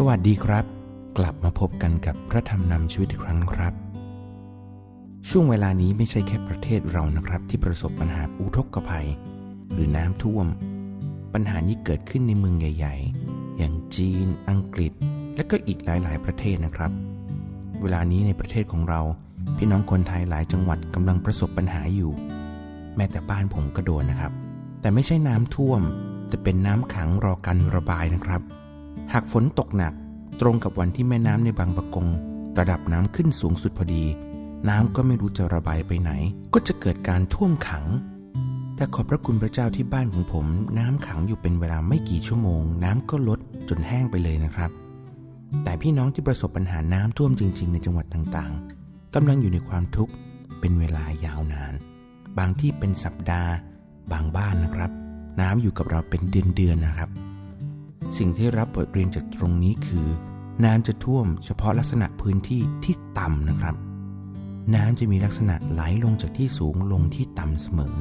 สวัสดีครับ กลับมาพบกันกับพระธรรมนำชีวิตอีกครั้งครับ ช่วงเวลานี้ไม่ใช่แค่ประเทศเรานะครับ ที่ประสบปัญหาอุทกภัย หรือน้ำท่วม ปัญหานี้เกิดขึ้นในเมืองใหญ่ ๆ อย่างจีน อังกฤษ และก็อีกหลาย ๆ ประเทศนะครับ เวลานี้ในประเทศของเรา พี่น้องคนไทยหลายจังหวัดกำลังประสบปัญหาอยู่ แม้แต่บ้านผมก็โดนนะครับ แต่ไม่ใช่น้ำท่วม แต่เป็นน้ำขังรอการระบายนะครับ หากฝนตกหนัก ตรงกับวันที่แม่น้ำในบางปะกง ระดับน้ำขึ้นสูงสุดพอดี น้ำก็ไม่รู้จะระบายไปไหน ก็จะเกิดการท่วมขัง แต่ขอบพระคุณพระเจ้าที่บ้านของผม น้ำขังอยู่เป็นเวลาไม่กี่ชั่วโมง น้ำก็ลดจนแห้งไปเลยนะครับ แต่พี่น้องที่ประสบปัญหาน้ำท่วมจริง ๆ ในจังหวัดต่างๆกำลังอยู่ในความทุกข์เป็นเวลายาวนาน บางที่เป็นสัปดาห์ บางบ้านนะครับ น้ำอยู่กับเราเป็นเดือนๆนะครับ สิ่งที่รับบทเรียนจากตรงนี้คือ น้ำจะท่วมเฉพาะลักษณะพื้นที่ที่ต่ำนะครับ น้ำจะมีลักษณะไหลลงจากที่สูงลงที่ต่ำเสมอ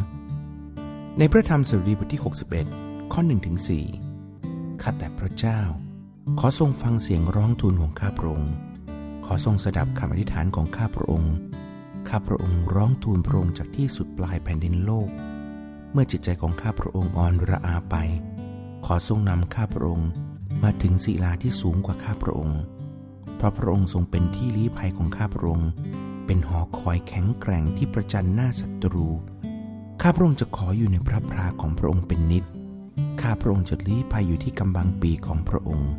ในพระธรรมสดุดีบทที่ 61 ข้อ1ถึง4ข้าแต่พระเจ้า ขอทรงฟังเสียงร้องทูลของข้าพระองค์ ขอทรงสดับคำอธิษฐานของข้าพระองค์ ข้าพระองค์ร้องทูลพระองค์จากที่สุดปลายแผ่นดินโลก เมื่อจิตใจของข้าพระองค์อ่อนระอาไป ขอทรงนำข้าพระองค์มาถึงศิลาที่สูงกว่าข้าพระองค์ เพราะพระองค์ทรงเป็นที่ลี้ภัยของข้าพระองค์ เป็นหอคอยแข็งแกร่งที่ประจันหน้าศัตรู ข้าพระองค์จะขออยู่ในพระพราของพระองค์เป็นนิด ข้าพระองค์จะลี้ภัยอยู่ที่กำบังปีของพระองค์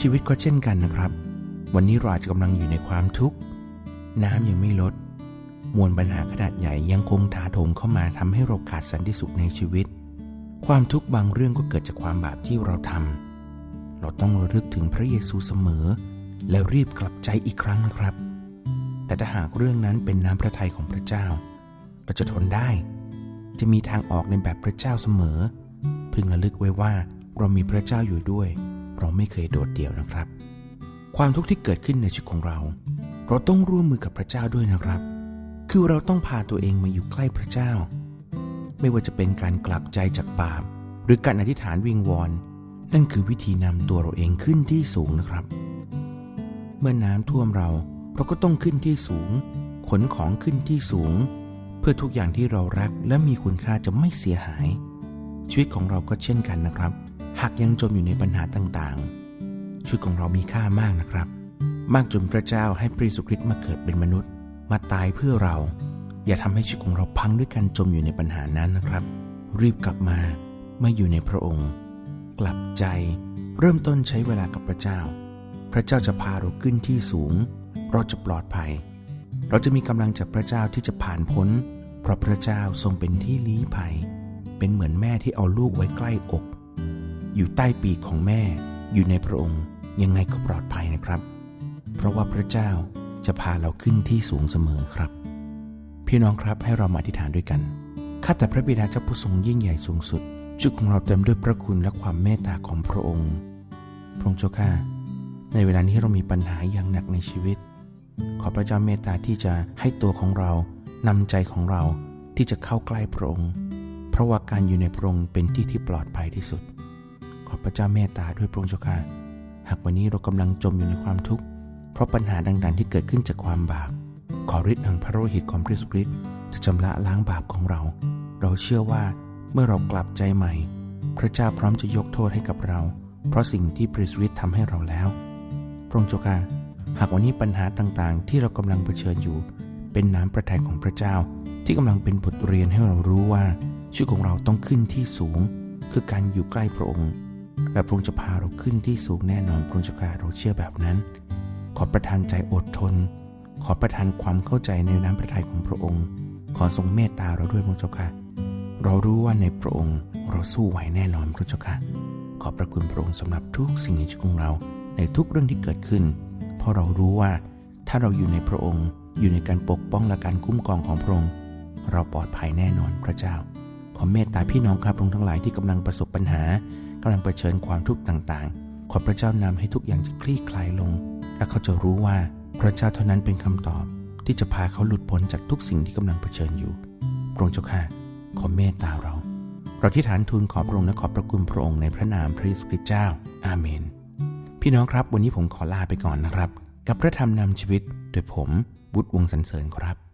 ชีวิตก็เช่นกันนะครับ วันนี้เราอาจจะกำลังอยู่ในความทุกข์ น้ำยังไม่ลด มวลปัญหาขนาดใหญ่ยังคงถาโถมเข้ามาทำให้เราขาดสันติสุขในชีวิต ความทุกข์บางเรื่องก็เกิดจากความบาปที่เราทำ เราต้องระลึกถึงพระเยซูเสมอ และรีบกลับใจอีกครั้งนะครับ แต่ถ้าหากเรื่องนั้นเป็นน้ำพระทัยของพระเจ้า เราจะทนได้ จะมีทางออกในแบบพระเจ้าเสมอ พึงระลึกไว้ว่าเรามีพระเจ้าอยู่ด้วย เราไม่เคยโดดเดี่ยวนะครับ ความทุกข์ที่เกิดขึ้นในชีวิตของเรา เราต้องร่วมมือกับพระเจ้าด้วยนะครับ คือเราต้องพาตัวเองมาอยู่ใกล้พระเจ้า ไม่ว่าจะเป็นการกลับใจจากบาปหรือการอธิษฐานวิงวอนนั่นคือวิธีนำตัวเราเองขึ้นที่สูงนะครับ เมื่อน้ำท่วมเราเราก็ต้องขึ้นที่สูง ขนของขึ้นที่สูง เพื่อทุกอย่างที่เรารักและมีคุณค่าจะไม่เสียหาย ชีวิตของเราก็เช่นกันนะครับ หากยังจมอยู่ในปัญหาต่างๆ ชีวิตของเรามีค่ามากนะครับ มากจนพระเจ้าให้พระเยซูคริสต์มาเกิดเป็นมนุษย์ มาตายเพื่อเรา อย่าทำให้ชีวิตของเราพังด้วยการจมอยู่ในปัญหานั้นนะครับ รีบกลับมามาอยู่ในพระองค์ กลับใจ เริ่มต้นใช้เวลากับพระเจ้า พระเจ้าจะพาเราขึ้นที่สูง เราจะปลอดภัย เราจะมีกำลังจากพระเจ้าที่จะผ่านพ้น เพราะพระเจ้าทรงเป็นที่ลี้ภัย เป็นเหมือนแม่ที่เอาลูกไว้ใกล้อก อยู่ใต้ปีกของแม่ อยู่ในพระองค์ ยังไงก็ปลอดภัยนะครับ เพราะว่าพระเจ้าจะพาเราขึ้นที่สูงเสมอครับ พี่น้องครับให้เรามาอธิษฐานด้วยกันข้าแต่พระบิดาเจ้าผู้ทรงยิ่งใหญ่สูงสุดชีวิตของเราเต็มด้วยพระคุณและความเมตตาของพระองค์พระองค์เจ้าข้าในเวลานี้เรามีปัญหาอย่างหนักในชีวิต ขอพระเจ้าเมตตาที่จะให้ตัวของเรานำใจของเราที่จะเข้าใกล้พระองค์ เพราะว่าการอยู่ในพระองค์เป็นที่ที่ปลอดภัยที่สุด ขอพระเจ้าเมตตาด้วยพระองค์เจ้าข้าหากวันนี้เรากำลังจมอยู่ในความทุกข์เพราะปัญหาดังๆที่เกิดขึ้นจากความบาป ขอฤทธิ์แห่งพระโลหิตของพระเยซูคริสต์จะชำระล้างบาปของเรา เราเชื่อว่าเมื่อเรากลับใจใหม่ พระเจ้าพร้อมจะยกโทษให้กับเรา เพราะสิ่งที่พระเยซูคริสต์ทำให้เราแล้ว พระองค์เจ้าข้าหากวันนี้ปัญหาต่างๆ ที่เรากำลังเผชิญอยู่ เป็นน้ำประทัยของพระเจ้า ที่กำลังเป็นบทเรียนให้เรารู้ว่าชีวิตของเราต้องขึ้นที่สูง คือการอยู่ใกล้พระองค์และพระองค์จะพาเราขึ้นที่สูงแน่นอนพระองค์เจ้าข้าเราเชื่อแบบนั้น ขอประทานใจอดทน ขอประทานความเข้าใจในน้ำพระทัยของพระองค์ ขอทรงเมตตาเราด้วยพระเจ้าค่ะ เรารู้ว่าในพระองค์เราสู้ไหวแน่นอนพระเจ้าค่ะ ขอบพระคุณพระองค์สำหรับทุกสิ่งในชีวิตของเราในทุกเรื่องที่เกิดขึ้น เพราะเรารู้ว่าถ้าเราอยู่ในพระองค์ อยู่ในการปกป้องและการคุ้มครองของพระองค์ เราปลอดภัยแน่นอนพระเจ้า ขอเมตตาพี่น้องครับพระองค์ทั้งหลายที่กำลังประสบปัญหากำลังเผชิญความทุกข์ต่างๆ ขอพระเจ้านำให้ทุกอย่างจะคลี่คลายลง และเขาจะรู้ว่า พระเจ้าเท่านั้นเป็นคำตอบที่จะพาเขาหลุดพ้นจากทุกสิ่งที่กำลังเผชิญอยู่ พระองค์เจ้าค่ะ ขอเมตตาเรา เราที่ฐานทูลขอพระองค์และขอบพระคุณพระองค์ในพระนามพระเยซูคริสต์เจ้า อาเมน พี่น้องครับ วันนี้ผมขอลาไปก่อนนะครับ กับพระธรรมนำชีวิตโดยผมบุตรวงสันเสริญครับ